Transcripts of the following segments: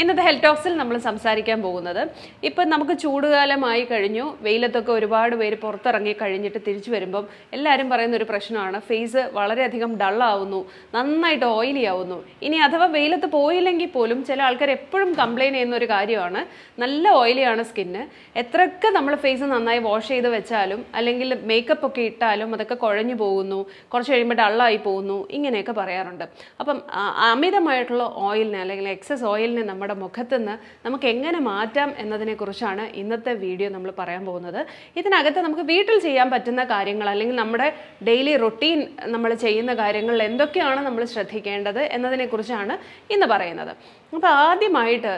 ഇന്നത്തെ ഹെൽത്ത് ടോക്സിൽ നമ്മൾ സംസാരിക്കാൻ പോകുന്നത്. ഇപ്പം നമുക്ക് ചൂടുകാലമായി കഴിഞ്ഞു. വെയിലത്തൊക്കെ ഒരുപാട് പേര് പുറത്തിറങ്ങി കഴിഞ്ഞിട്ട് തിരിച്ചു വരുമ്പം എല്ലാവരും പറയുന്ന ഒരു പ്രശ്നമാണ്. ഫേസ് വളരെയധികം ഡള്ളാവുന്നു നന്നായിട്ട് ഓയിലി ആവുന്നു. ഇനി അഥവാ വെയിലത്ത് പോയില്ലെങ്കിൽ പോലും ചില ആൾക്കാർ എപ്പോഴും കംപ്ലൈന്റ് ചെയ്യുന്ന ഒരു കാര്യമാണ്. നല്ല ഓയിലിയാണ് സ്കിന്ന് എത്രയൊക്കെ നമ്മൾ ഫേസ് നന്നായി വാഷ് ചെയ്ത് വെച്ചാലും അല്ലെങ്കിൽ മേക്കപ്പ് ഒക്കെ ഇട്ടാലും അതൊക്കെ കുഴഞ്ഞു പോകുന്നു. കുറച്ച് കഴിയുമ്പോൾ ഡള്ളായി പോകുന്നു. ഇങ്ങനെയൊക്കെ പറയാറുണ്ട്. അപ്പം അമിതമായിട്ടുള്ള ഓയിലിനെ അല്ലെങ്കിൽ എക്സസ് ഓയിലിനെ നമ്മുടെ മുഖത്ത് നിന്ന് നമുക്ക് എങ്ങനെ മാറ്റാം എന്നതിനെക്കുറിച്ചാണ് ഇന്നത്തെ വീഡിയോ നമ്മൾ പറയാൻ പോകുന്നത്. ഇതിനകത്ത് നമുക്ക് വീട്ടിൽ ചെയ്യാൻ പറ്റുന്ന കാര്യങ്ങൾ അല്ലെങ്കിൽ നമ്മുടെ ഡെയിലി റൊട്ടീൻ നമ്മൾ ചെയ്യുന്ന കാര്യങ്ങൾ എന്തൊക്കെയാണ് നമ്മൾ ശ്രദ്ധിക്കേണ്ടത് എന്നതിനെക്കുറിച്ചാണ് ഇന്ന് പറയുന്നത്. അപ്പോൾ ആദ്യമായിട്ട്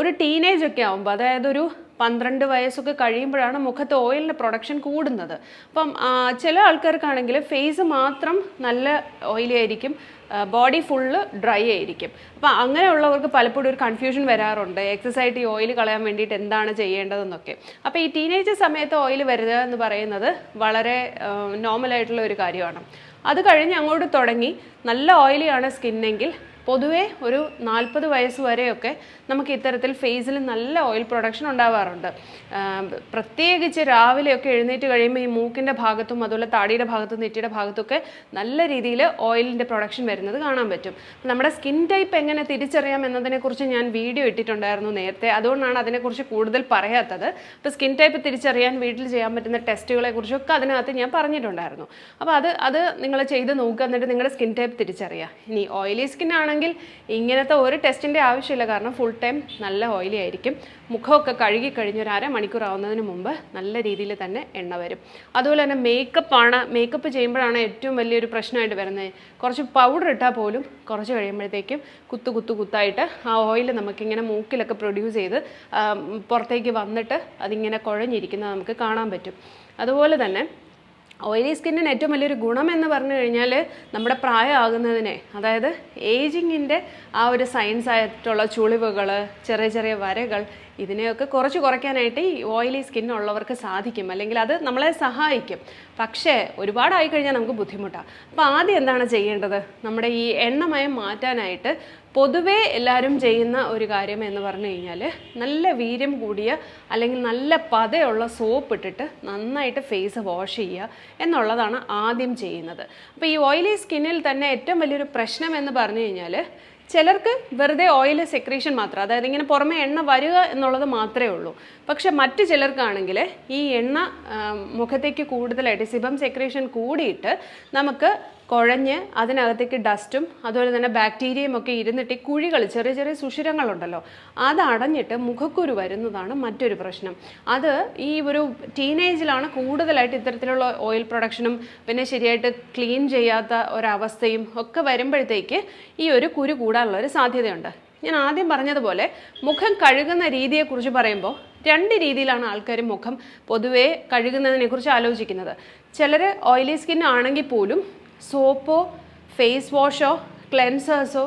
ഒരു ടീനേജ് ഒക്കെ ആകുമ്പോൾ അതായത് ഒരു പന്ത്രണ്ട് വയസ്സൊക്കെ കഴിയുമ്പോഴാണ് മുഖത്ത് ഓയിലിന്റെ പ്രൊഡക്ഷൻ കൂടുന്നത്. അപ്പം ചില ആൾക്കാർക്കാണെങ്കിൽ ഫേസ് മാത്രം നല്ല ഓയിലി ആയിരിക്കും ബോഡി ഫുള്ള് ഡ്രൈ ആയിരിക്കും. അപ്പം അങ്ങനെയുള്ളവർക്ക് പലപ്പോഴും ഒരു കൺഫ്യൂഷൻ വരാറുണ്ട്. എക്സസൈസ് ഈ ഓയിൽ കളയാൻ വേണ്ടിയിട്ട് എന്താണ് ചെയ്യേണ്ടതെന്നൊക്കെ. അപ്പോൾ ഈ ടീനേജ് സമയത്ത് ഓയിൽ വരിക എന്ന് പറയുന്നത് വളരെ നോർമലായിട്ടുള്ള ഒരു കാര്യമാണ്. അത് കഴിഞ്ഞ് അങ്ങോട്ട് തുടങ്ങി. നല്ല ഓയിലിയാണ് സ്കിന്നെങ്കിൽ പൊതുവേ ഒരു നാൽപ്പത് വയസ്സ് വരെയൊക്കെ നമുക്ക് ഇത്തരത്തിൽ ഫേസിൽ നല്ല ഓയിൽ പ്രൊഡക്ഷൻ ഉണ്ടാവാറുണ്ട്. പ്രത്യേകിച്ച് രാവിലെയൊക്കെ എഴുന്നേറ്റ് കഴിയുമ്പോൾ ഈ മൂക്കിന്റെ ഭാഗത്തും അതുപോലെ താടിയുടെ ഭാഗത്തും നെറ്റിയുടെ ഭാഗത്തൊക്കെ നല്ല രീതിയിൽ ഓയിലിന്റെ പ്രൊഡക്ഷൻ വരുന്നത് കാണാൻ പറ്റും. നമ്മുടെ സ്കിൻ ടൈപ്പ് എങ്ങനെ തിരിച്ചറിയാം എന്നതിനെക്കുറിച്ച് ഞാൻ വീഡിയോ ഇട്ടിട്ടുണ്ടായിരുന്നു നേരത്തെ. അതുകൊണ്ടാണ് അതിനെക്കുറിച്ച് കൂടുതൽ പറയാത്തത്. അപ്പോൾ സ്കിൻ ടൈപ്പ് തിരിച്ചറിയാൻ വീട്ടിൽ ചെയ്യാൻ പറ്റുന്ന ടെസ്റ്റുകളെ കുറിച്ചൊക്കെ അതിനകത്ത് ഞാൻ പറഞ്ഞിട്ടുണ്ടായിരുന്നു. അപ്പോൾ അത് അത് നിങ്ങൾ ചെയ്ത് നോക്കുക എന്നിട്ട് നിങ്ങളുടെ സ്കിൻ ടൈപ്പ് തിരിച്ചറിയുക. ഇനി ഓയിലി സ്കിൻ ആണെങ്കിൽ ഇങ്ങനത്തെ ഒരു ടെസ്റ്റിന്റെ ആവശ്യമില്ല. കാരണം ഫുൾ ടൈം നല്ല ഓയിലി ആയിരിക്കും. മുഖമൊക്കെ കഴുകി കഴിഞ്ഞ് ഒരു അരമണിക്കൂർ ആവുന്നതിന് മുമ്പ് നല്ല രീതിയിൽ തന്നെ എണ്ണ വരും. അതുപോലെ തന്നെ മേക്കപ്പാണ് മേക്കപ്പ് ചെയ്യുമ്പോഴാണ് ഏറ്റവും വലിയൊരു പ്രശ്നമായിട്ട് വരുന്നത്. കുറച്ച് പൗഡർ ഇട്ടാൽ പോലും കുറച്ച് കഴിയുമ്പോഴത്തേക്കും കുത്തു കുത്തു കുത്തായിട്ട് ആ ഓയിൽ നമുക്കിങ്ങനെ മൂക്കിലൊക്കെ പ്രൊഡ്യൂസ് ചെയ്ത് പുറത്തേക്ക് വന്നിട്ട് അതിങ്ങനെ കുഴഞ്ഞിരിക്കുന്നത് നമുക്ക് കാണാൻ പറ്റും. അതുപോലെ തന്നെ ഓയിലി സ്കിന്നിന് ഏറ്റവും വലിയൊരു ഗുണം എന്ന് പറഞ്ഞു കഴിഞ്ഞാൽ നമ്മുടെ പ്രായമാകുന്നതിനെ അതായത് ഏജിങ്ങിന്റെ ആ ഒരു സയൻസ് ആയിട്ടുള്ള ചുളിവുകൾ ചെറിയ ചെറിയ വരകൾ ഇതിനെയൊക്കെ കുറച്ച് കുറയ്ക്കാനായിട്ട് ഈ ഓയിലി സ്കിന്നുള്ളവർക്ക് സാധിക്കും അല്ലെങ്കിൽ അത് നമ്മളെ സഹായിക്കും. പക്ഷേ ഒരുപാടായി കഴിഞ്ഞാൽ നമുക്ക് ബുദ്ധിമുട്ടാണ് അപ്പോൾ ആദ്യം എന്താണ് ചെയ്യേണ്ടത്? നമ്മുടെ ഈ എണ്ണമയം മാറ്റാനായിട്ട് പൊതുവേ എല്ലാവരും ചെയ്യുന്ന ഒരു കാര്യം എന്ന് പറഞ്ഞു കഴിഞ്ഞാൽ നല്ല വീര്യം കൂടിയ അല്ലെങ്കിൽ നല്ല പതയുള്ള സോപ്പ് ഇട്ടിട്ട് നന്നായിട്ട് ഫേസ് വാഷ് ചെയ്യുക എന്നുള്ളതാണ് ആദ്യം ചെയ്യുന്നത്. അപ്പോൾ ഈ ഓയിലി സ്കിന്നിൽ തന്നെ ഏറ്റവും വലിയൊരു പ്രശ്നം എന്ന് പറഞ്ഞു കഴിഞ്ഞാൽ ചിലർക്ക് വെറുതെ ഓയിൽ സെക്രീഷൻ മാത്രം അതായത് ഇങ്ങനെ പുറമെ എണ്ണ വരിക എന്നുള്ളത് മാത്രമേ ഉള്ളൂ. പക്ഷെ മറ്റു ചിലർക്കാണെങ്കിൽ ഈ എണ്ണ മുഖത്തേക്ക് കൂടുതലായിട്ട് സിബം സെക്രീഷൻ കൂടിയിട്ട് നമുക്ക് കുഴഞ്ഞ് അതിനകത്തേക്ക് ഡസ്റ്റും അതുപോലെ തന്നെ ബാക്ടീരിയയും ഒക്കെ ഇരുന്നിട്ട് ഈ കുഴികൾ ചെറിയ ചെറിയ സുഷിരങ്ങളുണ്ടല്ലോ അത് അടഞ്ഞിട്ട് മുഖക്കുരു വരുന്നതാണ് മറ്റൊരു പ്രശ്നം. അത് ഈ ഒരു ടീനേജിലാണ് കൂടുതലായിട്ട് ഇത്തരത്തിലുള്ള ഓയിൽ പ്രൊഡക്ഷനും പിന്നെ ശരിയായിട്ട് ക്ലീൻ ചെയ്യാത്ത ഒരവസ്ഥയും ഒക്കെ വരുമ്പോഴത്തേക്ക് ഈ ഒരു കുരു കൂടാനുള്ള ഒരു സാധ്യതയുണ്ട്. ഞാൻ ആദ്യം പറഞ്ഞതുപോലെ മുഖം കഴുകുന്ന രീതിയെക്കുറിച്ച് പറയുമ്പോൾ രണ്ട് രീതിയിലാണ് ആൾക്കാർ മുഖം പൊതുവേ കഴുകുന്നതിനെക്കുറിച്ച് ആലോചിക്കുന്നത്. ചിലർ ഓയിലി സ്കിൻ ആണെങ്കിൽ പോലും സോപ്പോ ഫേസ് വാഷോ ക്ലെൻസേഴ്സോ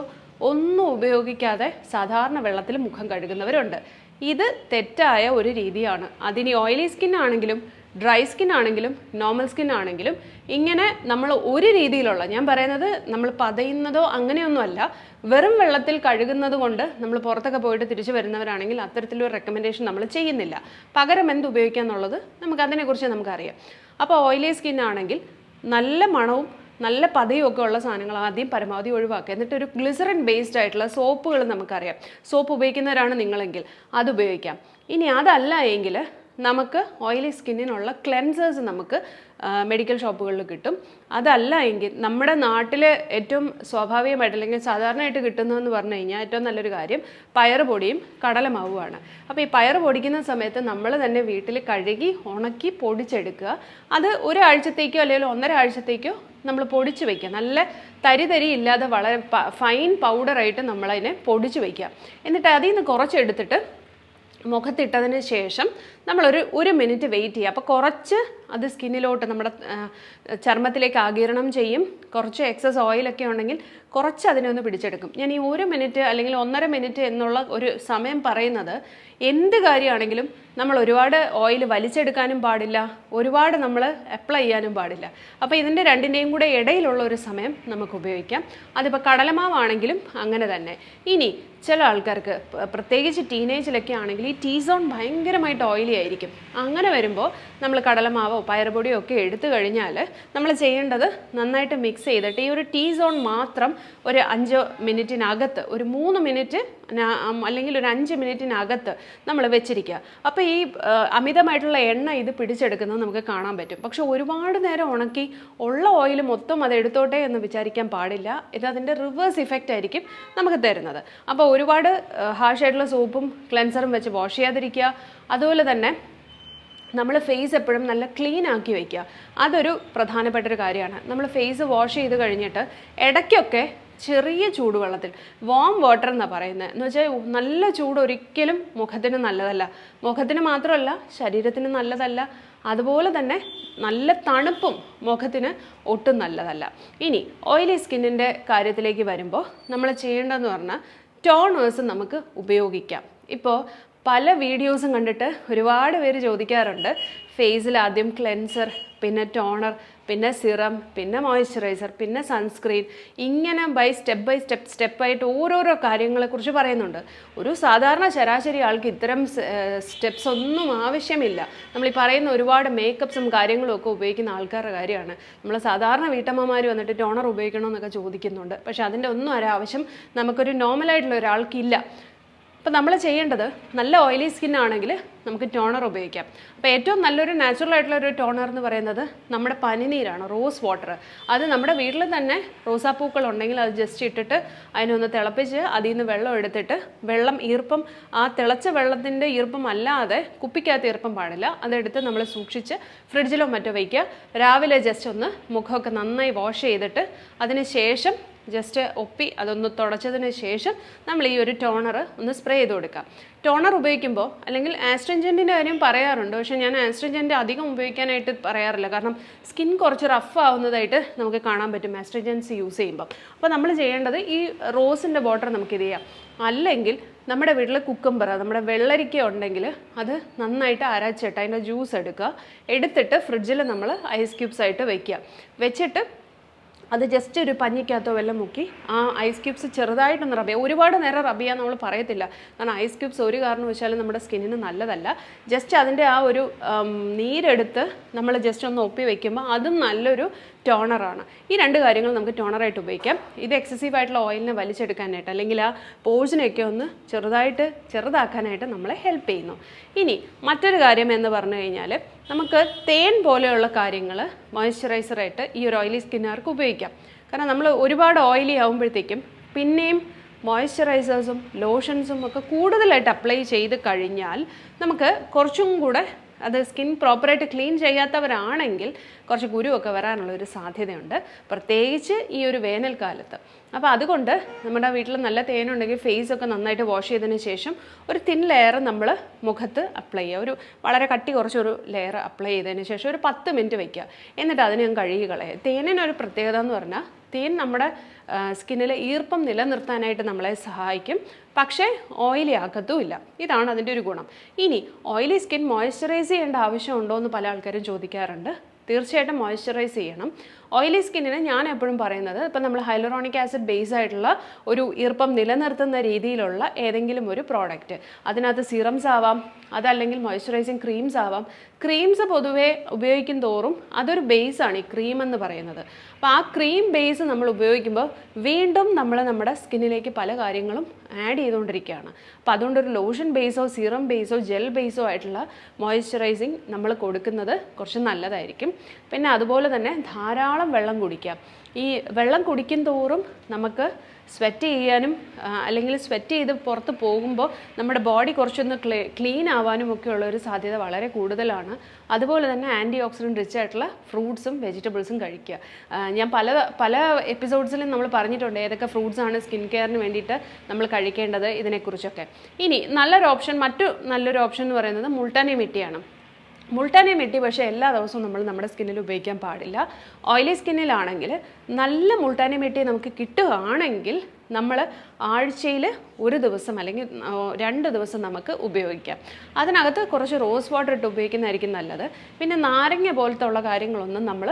ഒന്നും ഉപയോഗിക്കാതെ സാധാരണ വെള്ളത്തിൽ മുഖം കഴുകുന്നവരുണ്ട്. ഇത് തെറ്റായ ഒരു രീതിയാണ്. അതിനി ഓയിലി സ്കിൻ ആണെങ്കിലും ഡ്രൈ സ്കിൻ ആണെങ്കിലും നോർമൽ സ്കിൻ ആണെങ്കിലും ഇങ്ങനെ നമ്മൾ ഒരു രീതിയിലുള്ള ഞാൻ പറയുന്നത് നമ്മൾ പതയുന്നതോ അങ്ങനെയൊന്നുമല്ല വെറും വെള്ളത്തിൽ കഴുകുന്നത് കൊണ്ട് നമ്മൾ പുറത്തൊക്കെ പോയിട്ട് തിരിച്ചു വരുന്നവരാണെങ്കിൽ അത്തരത്തിലൊരു റെക്കമെൻഡേഷൻ നമ്മൾ ചെയ്യുന്നില്ല. പകരം എന്ത് ഉപയോഗിക്കുക എന്നുള്ളത് നമുക്ക് അതിനെക്കുറിച്ച് നമുക്കറിയാം. അപ്പോൾ ഓയിലി സ്കിൻ ആണെങ്കിൽ നല്ല മണവും നല്ല പതയുമൊക്കെ ഉള്ള സാധനങ്ങൾ ആദ്യം പരമാവധി ഒഴിവാക്കുക. എന്നിട്ട് ഒരു ഗ്ലിസറിൻ ബേസ്ഡ് ആയിട്ടുള്ള സോപ്പുകൾ നമുക്കറിയാം. സോപ്പ് ഉപയോഗിക്കുന്നവരാണ് നിങ്ങളെങ്കിൽ അത് ഉപയോഗിക്കാം. ഇനി അതല്ല എങ്കിൽ നമുക്ക് ഓയിലി സ്കിന്നിനുള്ള ക്ലെൻസേഴ്സ് നമുക്ക് മെഡിക്കൽ ഷോപ്പുകളിൽ കിട്ടും. അതല്ല എങ്കിൽ നമ്മുടെ നാട്ടിൽ ഏറ്റവും സ്വാഭാവികമായിട്ട് അല്ലെങ്കിൽ സാധാരണയായിട്ട് കിട്ടുന്നതെന്ന് പറഞ്ഞു കഴിഞ്ഞാൽ ഏറ്റവും നല്ലൊരു കാര്യം പയർ പൊടിയും കടലമാവുമാണ്. അപ്പോൾ ഈ പയർ പൊടിക്കുന്ന സമയത്ത് നമ്മൾ തന്നെ വീട്ടിൽ കഴുകി ഉണക്കി പൊടിച്ചെടുക്കുക. അത് ഒരാഴ്ചത്തേക്കോ അല്ലെങ്കിൽ ഒന്നര ആഴ്ചത്തേക്കോ നമ്മൾ പൊടിച്ച് വയ്ക്കുക നല്ല തരി തരി ഇല്ലാതെ വളരെ ഫൈൻ പൗഡറായിട്ട് നമ്മളതിനെ പൊടിച്ച് വയ്ക്കുക എന്നിട്ട് അതിൽ നിന്ന് കുറച്ചെടുത്തിട്ട് മുഖത്തിട്ടതിന് ശേഷം നമ്മളൊരു ഒരു മിനിറ്റ് വെയിറ്റ് ചെയ്യുക. അപ്പോൾ കുറച്ച് അത് സ്കിന്നിലോട്ട് നമ്മുടെ ചർമ്മത്തിലേക്ക് ആകിരണം ചെയ്യും. കുറച്ച് എക്സസ് ഓയിലൊക്കെ ഉണ്ടെങ്കിൽ കുറച്ച് അതിനെ ഒന്ന് പിടിച്ചെടുക്കും. ഞാൻ ഈ ഒരു മിനിറ്റ് അല്ലെങ്കിൽ ഒന്നര മിനിറ്റ് എന്നുള്ള ഒരു സമയം പറയുന്നത് എന്ത് കാര്യമാണെങ്കിലും നമ്മൾ ഒരുപാട് ഓയിൽ വലിച്ചെടുക്കാനും പാടില്ല. ഒരുപാട് നമ്മൾ അപ്ലൈ ചെയ്യാനും പാടില്ല. അപ്പോൾ ഇതിന്റെ രണ്ടിന്റെയും കൂടെ ഇടയിലുള്ള ഒരു സമയം നമുക്ക് ഉപയോഗിക്കാം. അതിപ്പോൾ കടലമാവാണെങ്കിലും അങ്ങനെ തന്നെ. ഇനി ചില ആൾക്കാർക്ക് പ്രത്യേകിച്ച് ടീനേജിലൊക്കെ ആണെങ്കിൽ ഈ ടീ സോൺ ഭയങ്കരമായിട്ട് ഓയിലി ആയിരിക്കും. അങ്ങനെ വരുമ്പോൾ നമ്മൾ കടലമാവോ പയറുപൊടിയോ ഒക്കെ എടുത്തു കഴിഞ്ഞാൽ നമ്മൾ ചെയ്യേണ്ടത് നന്നായിട്ട് മിക്സ് ചെയ്തിട്ട് ഈ ഒരു ടീ സോൺ മാത്രം ഒരു അഞ്ച് മിനിറ്റിനകത്ത് ഒരു മൂന്ന് മിനിറ്റ് അല്ലെങ്കിൽ ഒരു അഞ്ച് മിനിറ്റിനകത്ത് നമ്മൾ വെച്ചിരിക്കുക. അപ്പോൾ ഈ അമിതമായിട്ടുള്ള എണ്ണ ഇത് പിടിച്ചെടുക്കുന്നത് നമുക്ക് കാണാൻ പറ്റും. പക്ഷെ ഒരുപാട് നേരം ഉണക്കി ഉള്ള ഓയിൽ മൊത്തം അത് എടുത്തോട്ടെ എന്ന് വിചാരിക്കാൻ പാടില്ല. ഇത് അതിന്റെ റിവേഴ്സ് ഇഫക്റ്റ് ആയിരിക്കും നമുക്ക് തരുന്നത്. അപ്പോൾ ഒരുപാട് ഹാഷായിട്ടുള്ള സോപ്പും ക്ലെൻസറും വെച്ച് വാഷ് ചെയ്യാതിരിക്കുക. അതുപോലെ തന്നെ നമ്മൾ ഫേസ് എപ്പോഴും നല്ല ക്ലീൻ ആക്കി വയ്ക്കുക അതൊരു പ്രധാനപ്പെട്ട ഒരു കാര്യമാണ്. നമ്മൾ ഫേസ് വാഷ് ചെയ്ത് കഴിഞ്ഞിട്ട് ഇടയ്ക്കൊക്കെ ചെറിയ ചൂടുവെള്ളത്തിൽ വാം വാട്ടർ എന്നാണ് പറയുന്നത് എന്ന് വെച്ചാൽ നല്ല ചൂട് ഒരിക്കലും മുഖത്തിന് നല്ലതല്ല. മുഖത്തിന് മാത്രമല്ല ശരീരത്തിന് നല്ലതല്ല. അതുപോലെ തന്നെ നല്ല തണുപ്പും മുഖത്തിന് ഒട്ടും നല്ലതല്ല. ഇനി ഓയിലി സ്കിന്നിന്റെ കാര്യത്തിലേക്ക് വരുമ്പോൾ നമ്മൾ ചെയ്യേണ്ടതെന്ന് പറഞ്ഞാൽ ടോണേഴ്സ് നമുക്ക് ഉപയോഗിക്കാം. ഇപ്പോൾ പല വീഡിയോസും കണ്ടിട്ട് ഒരുപാട് പേര് ചോദിക്കാറുണ്ട്. ഫേസിൽ ആദ്യം ക്ലെൻസർ പിന്നെ ടോണർ പിന്നെ സിറം പിന്നെ മോയ്സ്ചറൈസർ പിന്നെ സൺസ്ക്രീൻ. ഇങ്ങനെ ബൈ സ്റ്റെപ്പ് ബൈ സ്റ്റെപ്പ് സ്റ്റെപ്പായിട്ട് ഓരോരോ കാര്യങ്ങളെക്കുറിച്ച് പറയുന്നുണ്ട്. ഒരു സാധാരണ ശരാശരി ആൾക്ക് ഇത്തരം സ്റ്റെപ്സ് ഒന്നും ആവശ്യമില്ല. നമ്മൾ ഈ പറയുന്ന ഒരുപാട് മേക്കപ്സും കാര്യങ്ങളും ഒക്കെ ഉപയോഗിക്കുന്ന ആൾക്കാരുടെ കാര്യമാണ്. നമ്മൾ സാധാരണ വീട്ടമ്മമാർ വന്നിട്ട് ടോണർ ഉപയോഗിക്കണമെന്നൊക്കെ ചോദിക്കുന്നുണ്ട്. പക്ഷേ അതിന്റെ ഒന്നും ഒരാവശ്യം നമുക്കൊരു നോർമലായിട്ടുള്ള ഒരാൾക്കില്ല. അപ്പോൾ നമ്മൾ ചെയ്യേണ്ടത് നല്ല ഓയിലി സ്കിൻ ആണെങ്കിൽ നമുക്ക് ടോണർ ഉപയോഗിക്കാം. അപ്പോൾ ഏറ്റവും നല്ലൊരു നാച്ചുറൽ ആയിട്ടുള്ള ഒരു ടോണർ എന്ന് പറയുന്നത് നമ്മുടെ പനിനീരാണ് റോസ് വാട്ടർ അത് നമ്മുടെ വീട്ടിൽ തന്നെ റോസാപ്പൂക്കൾ ഉണ്ടെങ്കിൽ അത് ജസ്റ്റ് ഇട്ടിട്ട് അതിനൊന്ന് തിളപ്പിച്ച് അതിൽ നിന്ന് വെള്ളം എടുത്തിട്ട് വെള്ളം ഈർപ്പം ആ തിളച്ച വെള്ളത്തിന്റെ ഈർപ്പം അല്ലാതെ കുപ്പിക്കകത്ത് ഈർപ്പം പാടില്ല. അതെടുത്ത് നമ്മൾ സൂക്ഷിച്ച് ഫ്രിഡ്ജിലോ മറ്റോ വയ്ക്കുക. രാവിലെ ജസ്റ്റ് ഒന്ന് മുഖമൊക്കെ നന്നായി വാഷ് ചെയ്തിട്ട് അതിന് ശേഷം ജസ്റ്റ് ഒപ്പി അതൊന്ന് തുടച്ചതിന് ശേഷം നമ്മൾ ഈ ഒരു ടോണർ ഒന്ന് സ്പ്രേ ചെയ്ത് കൊടുക്കാം. ടോണർ ഉപയോഗിക്കുമ്പോൾ അല്ലെങ്കിൽ ആസ്ട്രിൻജന്റിന്റെ കാര്യം പറയാറുണ്ട് പക്ഷേ ഞാൻ ആസ്ട്രിഞ്ചന്റ് അധികം ഉപയോഗിക്കാനായിട്ട് പറയാറില്ല. കാരണം സ്കിൻ കുറച്ച് റഫ് ആവുന്നതായിട്ട് നമുക്ക് കാണാൻ പറ്റും ആസ്ട്രിൻജൻസ് യൂസ് ചെയ്യുമ്പോൾ അപ്പോൾ നമ്മൾ ചെയ്യേണ്ടത് ഈ റോസിന്റെ ബോട്ടർ നമുക്ക് ഇത് ചെയ്യാം. അല്ലെങ്കിൽ നമ്മുടെ വീട്ടിൽ കുക്കുംബർ നമ്മുടെ വെള്ളരിക്ക ഉണ്ടെങ്കിൽ അത് നന്നായിട്ട് അരച്ചിട്ട് അതിന്റെ ജ്യൂസ് എടുക്കുക. എടുത്തിട്ട് ഫ്രിഡ്ജിൽ നമ്മൾ ഐസ് ക്യൂബ്സ് ആയിട്ട് വെക്കുക. വെച്ചിട്ട് അത് ജസ്റ്റ് ഒരു പഞ്ഞിക്കകത്തോ വെല്ലം മുക്കി ആ ഐസ് ക്യൂബ്സ് ചെറുതായിട്ടൊന്ന് റബ് ചെയ്യുക ഒരുപാട് നേരം റബ് ചെയ്യാൻ നമ്മൾ പറയത്തില്ല. കാരണം ഐസ് ക്യൂബ്സ് ഒരു കാരണവശാലും നമ്മുടെ സ്കിന്നിന് നല്ലതല്ല. ജസ്റ്റ് അതിന്റെ ആ ഒരു നീരെടുത്ത് നമ്മൾ ജസ്റ്റ് ഒന്ന് ഒപ്പി വയ്ക്കുമ്പോൾ അതും നല്ലൊരു ടോണറാണ്. ഈ രണ്ട് കാര്യങ്ങൾ നമുക്ക് ടോണറായിട്ട് ഉപയോഗിക്കാം. ഇത് എക്സസീവ് ആയിട്ടുള്ള ഓയിലിനെ വലിച്ചെടുക്കാനായിട്ട് അല്ലെങ്കിൽ ആ പോഴ്സിനെയൊക്കെ ഒന്ന് ചെറുതായിട്ട് ചെറുതാക്കാനായിട്ട് നമ്മളെ ഹെൽപ്പ് ചെയ്യുന്നു. ഇനി മറ്റൊരു കാര്യം എന്ന് പറഞ്ഞു കഴിഞ്ഞാൽ നമുക്ക് തേൻ പോലെയുള്ള കാര്യങ്ങൾ മോയ്സ്ചറൈസറായിട്ട് ഈ ഒരു ഓയിലി സ്കിന്നുകാർക്ക് ഉപയോഗിക്കാം. കാരണം നമ്മൾ ഒരുപാട് ഓയിലി ആകുമ്പോഴത്തേക്കും പിന്നെയും മോയ്സ്ചറൈസേഴ്സും ലോഷൻസും ഒക്കെ കൂടുതലായിട്ട് അപ്ലൈ ചെയ്ത് കഴിഞ്ഞാൽ നമുക്ക് കുറച്ചും കൂടെ അത് സ്കിൻ പ്രോപ്പറായിട്ട് ക്ലീൻ ചെയ്യാത്തവരാണെങ്കിൽ കുറച്ച് കുരുവൊക്കെ വരാനുള്ള ഒരു സാധ്യതയുണ്ട്. പ്രത്യേകിച്ച് ഈ ഒരു വേനൽക്കാലത്ത്. അപ്പോൾ അതുകൊണ്ട് നമ്മുടെ വീട്ടിൽ നല്ല തേനുണ്ടെങ്കിൽ ഫേസ് ഒക്കെ നന്നായിട്ട് വാഷ് ചെയ്തതിന് ശേഷം ഒരു തിൻ ലെയർ നമ്മൾ മുഖത്ത് അപ്ലൈ ചെയ്യുക. ഒരു വളരെ കട്ടി കുറച്ചൊരു ലെയർ അപ്ലൈ ചെയ്തതിന് ശേഷം ഒരു പത്ത് മിനിറ്റ് വയ്ക്കുക എന്നിട്ട് അതിനെ ഞാൻ കഴുകി കളയുക. തേനിനൊരു പ്രത്യേകത എന്ന് പറഞ്ഞാൽ തേൻ നമ്മുടെ സ്കിന്നിലെ ഈർപ്പം നിലനിർത്താനായിട്ട് നമ്മളെ സഹായിക്കും. പക്ഷേ ഓയിലി ആക്കത്തുമില്ല ഇതാണ് അതിന്റെ ഒരു ഗുണം. ഇനി ഓയിലി സ്കിൻ മോയ്സ്ചറൈസ് ചെയ്യേണ്ട ആവശ്യമുണ്ടോ എന്ന് പല ആൾക്കാരും ചോദിക്കാറുണ്ട്. തീർച്ചയായിട്ടും മോയ്സ്ചറൈസ് ചെയ്യണം. ഓയിലി സ്കിന്നിന് ഞാൻ എപ്പോഴും പറയുന്നത് ഇപ്പം നമ്മൾ ഹൈലറോണിക് ആസിഡ് ബേസ് ആയിട്ടുള്ള ഒരു ഈർപ്പം നിലനിർത്തുന്ന രീതിയിലുള്ള ഏതെങ്കിലും ഒരു പ്രോഡക്റ്റ് അതിനകത്ത് സിറംസ് ആവാം അതല്ലെങ്കിൽ മോയ്സ്ചറൈസിങ് ക്രീംസ് ആവാം. ക്രീംസ് പൊതുവേ ഉപയോഗിക്കും തോറും അതൊരു ബേസാണ് ഈ ക്രീം എന്ന് പറയുന്നത്. അപ്പോൾ ആ ക്രീം ബേസ് നമ്മൾ ഉപയോഗിക്കുമ്പോൾ വീണ്ടും നമ്മൾ നമ്മുടെ സ്കിന്നിലേക്ക് പല കാര്യങ്ങളും ആഡ് ചെയ്തുകൊണ്ടിരിക്കുകയാണ്. അപ്പോൾ അതുകൊണ്ടൊരു ലോഷൻ ബേസോ സിറം ബേസോ ജെൽ ബേസോ ആയിട്ടുള്ള മോയ്സ്ചറൈസിങ് നമ്മൾ കൊടുക്കുന്നത് കുറച്ച് നല്ലതായിരിക്കും. പിന്നെ അതുപോലെ തന്നെ ധാരാളം വെള്ളം കുടിക്കുക ഈ വെള്ളം കുടിക്കും തോറും നമുക്ക് സ്വെറ്റ് ചെയ്യാനും അല്ലെങ്കിൽ സ്വെറ്റ് ചെയ്ത് പുറത്ത് പോകുമ്പോൾ നമ്മുടെ ബോഡി കുറച്ചൊന്ന് ക്ലീ ക്ലീൻ ആവാനും ഒക്കെ ഉള്ള ഒരു സാധ്യത വളരെ കൂടുതലാണ്. അതുപോലെ തന്നെ ആന്റി ഓക്സിഡന്റ് റിച്ച് ആയിട്ടുള്ള ഫ്രൂട്ട്സും വെജിറ്റബിൾസും കഴിക്കുക. ഞാൻ പല പല എപ്പിസോഡ്സിലും നമ്മൾ പറഞ്ഞിട്ടുണ്ട് ഏതൊക്കെ ഫ്രൂട്ട്സ് ആണ് സ്കിൻ കെയറിന് വേണ്ടിയിട്ട് നമ്മൾ കഴിക്കേണ്ടത് ഇതിനെക്കുറിച്ചൊക്കെ. ഇനി നല്ലൊരു ഓപ്ഷൻ മറ്റു നല്ലൊരു ഓപ്ഷൻ എന്ന് പറയുന്നത് മുൾട്ടാനി മിട്ടിയാണ് മുൾട്ടാനി മെട്ടി പക്ഷേ എല്ലാ ദിവസവും നമ്മൾ നമ്മുടെ സ്കിന്നിൽ ഉപയോഗിക്കാൻ പാടില്ല. ഓയിലി സ്കിന്നിലാണെങ്കിൽ നല്ല മുൾട്ടാനെ മെട്ടി നമുക്ക് കിട്ടുകയാണെങ്കിൽ നമ്മൾ ആഴ്ചയിൽ ഒരു ദിവസം അല്ലെങ്കിൽ രണ്ട് ദിവസം നമുക്ക് ഉപയോഗിക്കാം. അതിനകത്ത് കുറച്ച് റോസ് വാട്ടർ ഇട്ട് ഉപയോഗിക്കുന്നതായിരിക്കും നല്ലത്. പിന്നെ നാരങ്ങ പോലത്തെ ഉള്ള കാര്യങ്ങളൊന്നും നമ്മൾ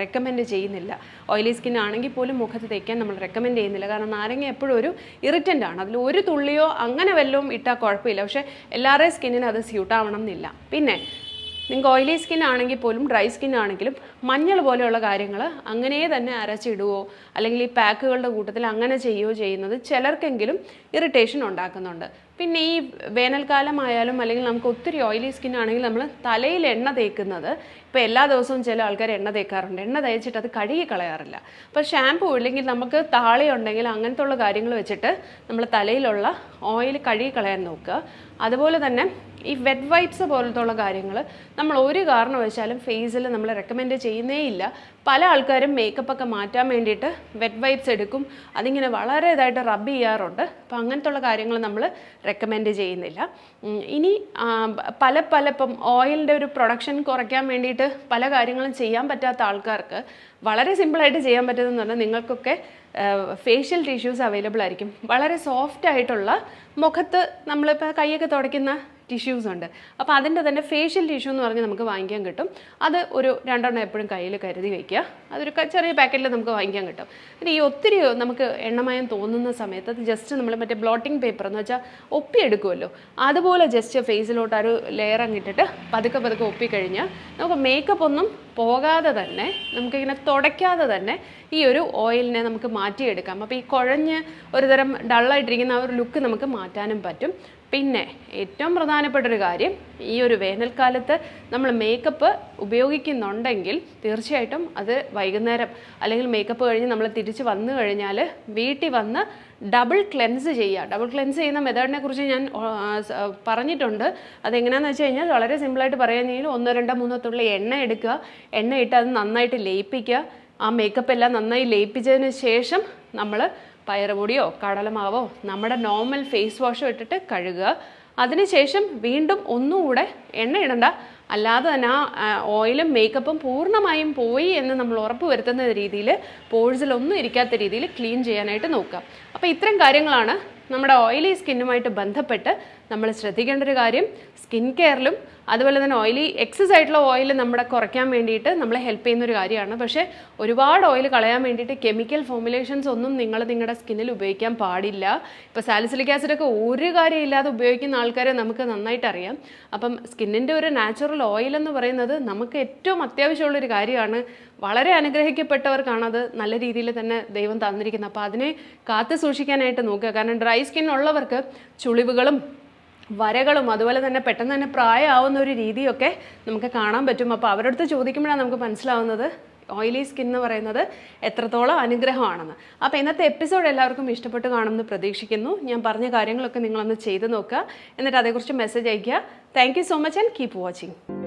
റെക്കമെൻഡ് ചെയ്യുന്നില്ല. ഓയിലി സ്കിൻ ആണെങ്കിൽ പോലും മുഖത്ത് തേക്കാൻ നമ്മൾ റെക്കമെൻഡ് ചെയ്യുന്നില്ല. കാരണം നാരങ്ങ എപ്പോഴും ഒരു ഇറിറ്റന്റ് ആണ്. അതിൽ ഒരു തുള്ളിയോ അങ്ങനെ വല്ലതും ഇട്ടാൽ കുഴപ്പമില്ല. പക്ഷേ എല്ലാവരുടെയും സ്കിന്നിന് അത് സ്യൂട്ട് ആവണം എന്നില്ല. പിന്നെ നിങ്ങൾക്ക് ഓയിലി സ്കിൻ ആണെങ്കിൽ പോലും ഡ്രൈ സ്കിൻ ആണെങ്കിലും മഞ്ഞൾ പോലെയുള്ള കാര്യങ്ങൾ അങ്ങനെ തന്നെ അരച്ചിടുവോ അല്ലെങ്കിൽ ഈ പാക്കുകളുടെ കൂട്ടത്തിൽ അങ്ങനെ ചെയ്യുകയോ ചെയ്യുന്നത് ചിലർക്കെങ്കിലും ഇറിറ്റേഷൻ ഉണ്ടാക്കുന്നുണ്ട്. പിന്നെ ഈ വേനൽക്കാലമായാലും അല്ലെങ്കിൽ നമുക്ക് ഒത്തിരി ഓയിലി സ്കിൻ ആണെങ്കിൽ നമ്മൾ തലയിൽ എണ്ണ തേക്കുന്നത് ഇപ്പോൾ എല്ലാ ദിവസവും ചില ആൾക്കാർ എണ്ണ തേക്കാറുണ്ട്. എണ്ണ തേച്ചിട്ട് അത് കഴുകി കളയാറില്ല. അപ്പോൾ ഷാമ്പു ഇല്ലെങ്കിൽ നമുക്ക് താളി ഉണ്ടെങ്കിൽ അങ്ങനത്തെ ഉള്ള കാര്യങ്ങൾ വെച്ചിട്ട് നമ്മൾ തലയിലുള്ള ഓയിൽ കഴുകി കളയാൻ നോക്കുക. അതുപോലെ തന്നെ ഈ വെറ്റ് വൈപ്സ് പോലത്തെ ഉള്ള കാര്യങ്ങൾ നമ്മൾ ഒരു കാരണവശാലും ഫേസിൽ നമ്മൾ റെക്കമെൻഡ് ചെയ്യുന്നേ ഇല്ല. പല ആൾക്കാരും മേക്കപ്പ് ഒക്കെ മാറ്റാൻ വേണ്ടിയിട്ട് വെറ്റ് വൈപ്സ് എടുക്കും. അതിങ്ങനെ വളരെ ഇതായിട്ട് റബ്ബ് ചെയ്യാറുണ്ട്. അപ്പം അങ്ങനത്തെ ഉള്ള കാര്യങ്ങൾ നമ്മൾ റെക്കമെൻഡ് ചെയ്യുന്നില്ല. ഇനി പല പല ഇപ്പം ഓയിലിന്റെ ഒരു പ്രൊഡക്ഷൻ കുറയ്ക്കാൻ വേണ്ടിയിട്ട് പല കാര്യങ്ങളും ചെയ്യാൻ പറ്റാത്ത ആൾക്കാർക്ക് വളരെ സിമ്പിളായിട്ട് ചെയ്യാൻ പറ്റുന്നതെന്ന് പറഞ്ഞാൽ നിങ്ങൾക്കൊക്കെ ഫേഷ്യൽ ടിഷ്യൂസ് അവൈലബിൾ ആയിരിക്കും. വളരെ സോഫ്റ്റ് ആയിട്ടുള്ള മുഖത്ത് നമ്മളിപ്പോൾ കൈയൊക്കെ തുടയ്ക്കുന്ന ടിഷ്യൂസ് ഉണ്ട്. അപ്പോൾ അതിന്റെ തന്നെ ഫേഷ്യൽ ടിഷ്യൂ എന്ന് പറഞ്ഞ് നമുക്ക് വാങ്ങിക്കാൻ കിട്ടും. അത് ഒരു രണ്ടെണ്ണം എപ്പോഴും കയ്യിൽ കരുതി വയ്ക്കുക. അതൊരു ചെറിയ പാക്കറ്റിൽ നമുക്ക് വാങ്ങിക്കാൻ കിട്ടും. പിന്നെ ഈ ഒത്തിരി നമുക്ക് എണ്ണമയം തോന്നുന്ന സമയത്ത് അത് ജസ്റ്റ് നമ്മൾ മറ്റേ ബ്ലോട്ടിംഗ് പേപ്പർ എന്ന് വെച്ചാൽ ഒപ്പി ഒപ്പിയെടുക്കുമല്ലോ അതുപോലെ ജസ്റ്റ് ഫേസിലോട്ട് ഒരു ലെയർ അങ്ങിട്ടിട്ട് പതുക്കെ പതുക്കെ ഒപ്പി ഒപ്പിക്കഴിഞ്ഞാൽ നമുക്ക് മേക്കപ്പ് ഒന്നും പോകാതെ തന്നെ നമുക്കിങ്ങനെ തുടയ്ക്കാതെ തന്നെ ഈ ഒരു ഓയിലിനെ നമുക്ക് മാറ്റിയെടുക്കാം. അപ്പോൾ ഈ കുഴഞ്ഞ് ഒരുതരം ഡള്ളായിട്ടിരിക്കുന്ന ആ ഒരു ലുക്ക് നമുക്ക് മാറ്റാനും പറ്റും. പിന്നെ ഏറ്റവും പ്രധാനപ്പെട്ട ഒരു കാര്യം ഈ ഒരു വേനൽക്കാലത്ത് നമ്മൾ മേക്കപ്പ് ഉപയോഗിക്കുന്നുണ്ടെങ്കിൽ തീർച്ചയായിട്ടും അത് വൈകുന്നേരം അല്ലെങ്കിൽ മേക്കപ്പ് കഴിഞ്ഞ് നമ്മൾ തിരിച്ച് വന്നു കഴിഞ്ഞാൽ വീട്ടിൽ വന്ന് ഡബിൾ ക്ലെൻസ് ചെയ്യുക. ഡബിൾ ക്ലെൻസ് ചെയ്യുന്ന മെത്തേഡിനെ കുറിച്ച് ഞാൻ പറഞ്ഞിട്ടുണ്ട്. അതെങ്ങനെയാണെന്ന് വെച്ച് കഴിഞ്ഞാൽ വളരെ സിമ്പിളായിട്ട് പറയുകയാണെങ്കിൽ ഒന്നോ രണ്ടോ മൂന്നോ തുള്ളി എണ്ണ എടുക്കുക. എണ്ണ ഇട്ട് അത് നന്നായിട്ട് ലയിപ്പിക്കുക. ആ മേക്കപ്പ് എല്ലാം നന്നായി ലയിപ്പിച്ചതിന് ശേഷം നമ്മൾ പയറുപൊടിയോ കടലമാവോ നമ്മുടെ നോർമൽ ഫേസ് വാഷോ ഇട്ടിട്ട് കഴുകുക. അതിനുശേഷം വീണ്ടും ഒന്നുകൂടെ എണ്ണ ഇടണ്ട. അല്ലാതെ തന്നെ ആ ഓയിലും മേക്കപ്പും പൂർണമായും പോയി എന്ന് നമ്മൾ ഉറപ്പ് വരുത്തുന്ന രീതിയിൽ പോഴ്സിലൊന്നും ഇരിക്കാത്ത രീതിയിൽ ക്ലീൻ ചെയ്യാനായിട്ട് നോക്കുക. അപ്പോൾ ഇത്തരം കാര്യങ്ങളാണ് നമ്മുടെ ഓയിലി സ്കിന്നുമായിട്ട് ബന്ധപ്പെട്ട് നമ്മൾ ശ്രദ്ധിക്കേണ്ട ഒരു കാര്യം സ്കിൻ കെയറിലും അതുപോലെ തന്നെ ഓയിലി എക്സസ് ആയിട്ടുള്ള ഓയിൽ നമ്മുടെ കുറയ്ക്കാൻ വേണ്ടിയിട്ട് നമ്മളെ ഹെൽപ്പ് ചെയ്യുന്ന ഒരു കാര്യമാണ്. പക്ഷേ ഒരുപാട് ഓയിൽ കളയാൻ വേണ്ടിയിട്ട് കെമിക്കൽ ഫോമുലേഷൻസ് ഒന്നും നിങ്ങൾ നിങ്ങളുടെ സ്കിന്നിൽ ഉപയോഗിക്കാൻ പാടില്ല. ഇപ്പോൾ സാലിസിലിക് ആസിഡൊക്കെ ഒരു കാര്യമില്ലാതെ ഉപയോഗിക്കുന്ന ആൾക്കാരെ നമുക്ക് നന്നായിട്ട് അറിയാം. അപ്പം സ്കിന്നിന്റെ ഒരു നാച്ചുറൽ ഓയിൽ എന്ന് പറയുന്നത് നമുക്ക് ഏറ്റവും അത്യാവശ്യമുള്ളൊരു കാര്യമാണ്. വളരെ അനുഗ്രഹിക്കപ്പെട്ടവർക്കാണ് അത് നല്ല രീതിയിൽ തന്നെ ദൈവം തന്നിരിക്കുന്നത്. അപ്പോൾ അതിനെ കാത്തു സൂക്ഷിക്കാനായിട്ട് നോക്കുക. കാരണം ഡ്രൈ സ്കിൻ ഉള്ളവർക്ക് ചുളിവുകളും വരകളും അതുപോലെ തന്നെ പെട്ടെന്ന് തന്നെ പ്രായമാവുന്ന ഒരു രീതിയൊക്കെ നമുക്ക് കാണാൻ പറ്റും. അപ്പോൾ അവരുടെ അടുത്ത് ചോദിക്കുമ്പോഴാണ് നമുക്ക് മനസ്സിലാവുന്നത് ഓയിലി സ്കിൻ എന്ന് പറയുന്നത് എത്രത്തോളം അനുഗ്രഹമാണെന്ന്. അപ്പോൾ ഇന്നത്തെ എപ്പിസോഡ് എല്ലാവർക്കും ഇഷ്ടപ്പെട്ട് കാണുമെന്ന് പ്രതീക്ഷിക്കുന്നു. ഞാൻ പറഞ്ഞ കാര്യങ്ങളൊക്കെ നിങ്ങളൊന്ന് ചെയ്തു നോക്കുക. എന്നിട്ട് അതേക്കുറിച്ച് മെസ്സേജ് അയയ്ക്കുക. Thank so much and keep watching